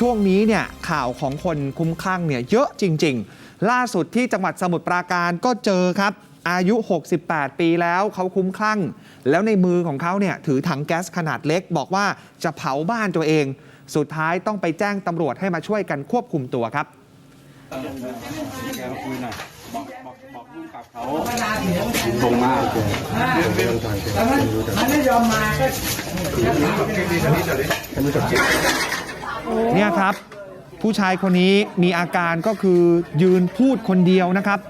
ช่วงนี้เนี่ยข่าวของคนคุ้มคลั่งเนี่ยเยอะจริง ๆ ล่าสุดที่จังหวัดสมุทรปราการก็เจอครับ อายุ 68 ปีแล้วเขาคุ้มคลั่ง แล้วในมือของเขาเนี่ยถือถังแก๊สขนาดเล็ก บอกว่าจะเผาบ้านตัวเอง สุดท้ายต้องไปแจ้งตำรวจให้มาช่วยกันควบคุมตัวครับบอกบอกลูกกับเขาตรงมากมันไม่ยอมมาก็เนี่ยครับ ผู้ชายคนนี้มีอาการก็คือยืนพูดคนเดียวนะครับ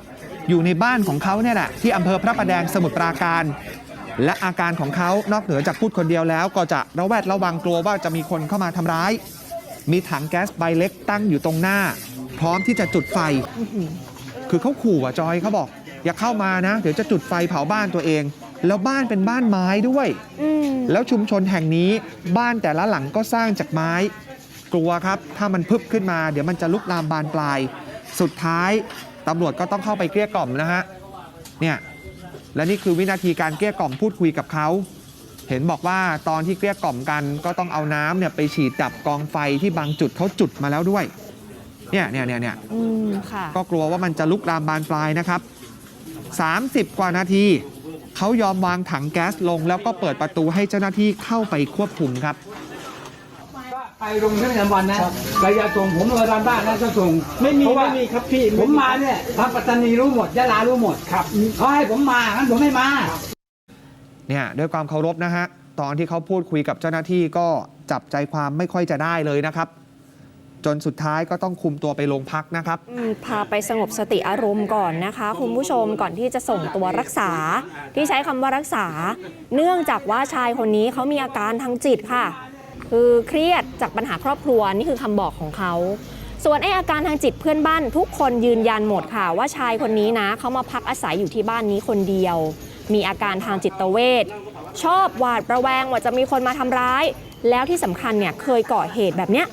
อยู่ในบ้านของเขาเนี่ยแหละที่อำเภอพระประแดงสมุทรปราการ และอาการของเขานอกเหนือจากพูดคนเดียวแล้ว ก็จะระแวดระวังกลัวว่าจะมีคนเข้ามาทำร้าย มีถังแก๊สใบเล็กตั้งอยู่ตรงหน้า พร้อมที่จะจุดไฟ คือเขาขู่อะจอยเขาบอก อย่าเข้ามานะ เดี๋ยวจะจุดไฟเผาบ้านตัวเอง แล้วบ้านเป็นบ้านไม้ด้วยอืมแล้วชุมชนแห่งนี้บ้านแต่ละหลังก็สร้างจากไม้ กลัวครับ ถ้ามันพึบขึ้นมา เดี๋ยวมันจะลุกลามบานปลาย สุดท้ายตำรวจก็ต้องเข้าไปเกลี้ยกล่อมนะฮะเนี่ยและนี่คือวินาทีการเกลี้ยกล่อมพูดคุยกับเขา เห็นบอกว่าตอนที่เกลี้ยกล่อมกันก็ต้องเอาน้ำเนี่ยไปฉีดดับกองไฟที่บางจุดเขาจุดมาแล้วด้วยเนี่ยเนี่ยเนี่ยเนี่ยอืมค่ะ ก็กลัวว่ามันจะลุกลามบานปลายนะครับ 30 กว่านาที เขายอมวางถังแก๊สลง แล้วก็เปิดประตูให้เจ้าหน้าที่เข้าไปควบคุมครับ ไปโรงพยาบาลนะระยะส่งผมเลยตามบ้านนะจะส่งไม่มีเพราะว่าไม่มีครับพี่ผมมาเนี่ยทางปัตตานีรู้หมดยะลารู้หมดครับเขาให้ผมมางั้นผมไม่มาเนี่ยด้วยความเคารพนะฮะตอนที่เขาพูดคุยกับเจ้าหน้าที่ก็จับใจความไม่ค่อยจะได้เลยนะครับ จนสุดท้ายก็ต้องคุมตัวไปโรงพักนะครับอืมพาไปสงบสติอารมณ์ก่อนนะคะ คุณผู้ชมก่อนที่จะส่งตัวรักษา ที่ใช้คำว่ารักษา เนื่องจากว่าชายคนนี้เขามีอาการทางจิตค่ะ คือเครียดจากปัญหาครอบครัวนี่คือคำบอกของเขา ส่วนไออาการทางจิตเพื่อนบ้านทุกคนยืนยันหมดค่ะ ว่าชายคนนี้นะเขามาพักอาศัยอยู่ที่บ้านนี้คนเดียว มีอาการทางจิตเวชชอบหวาดระแวงว่าจะมีคนมาทำร้าย แล้วที่สำคัญเนี่ยเคยก่อเหตุแบบเนี้ย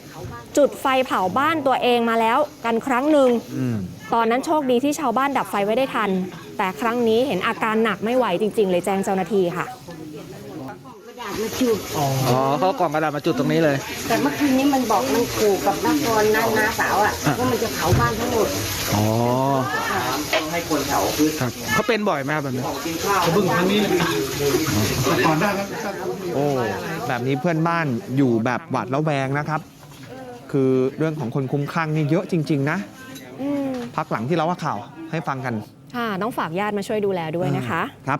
จุดไฟเผาบ้านตัวเองมาแล้วกันครั้งหนึ่งอืมตอนนั้นโชคดีที่ชาวบ้านดับไฟไว้ได้ทัน แต่ครั้งนี้เห็นอาการหนักไม่ไหวจริง ๆ เลยแจ้งเจ้าหน้าที่ค่ะกระดาษ มาจุดอ๋อเขากล่องกระดาษมาจุดตรงนี้เลย แต่เมื่อคืนนี้มันบอกมันขู่กับนักกรน้าน้าสาวอะว่ามันจะเผาบ้านทั้งหมดอ๋อให้คนแถวคือครับเขาเป็นบ่อยไหมครับแบบนี้กินข้าวเพิ่งครั้งนี้ก่อนได้ครับโอ้ แบบนี้เพื่อนบ้านอยู่แบบหวาดระแวงนะครับ คือเรื่องของคนคุ้มคลั่งนี่เยอะจริง ๆ นะ อืมพักหลังที่เราว่าข่าวให้ฟังกันค่ะต้องฝากญาติมาช่วยดูแลด้วยนะคะ ครับ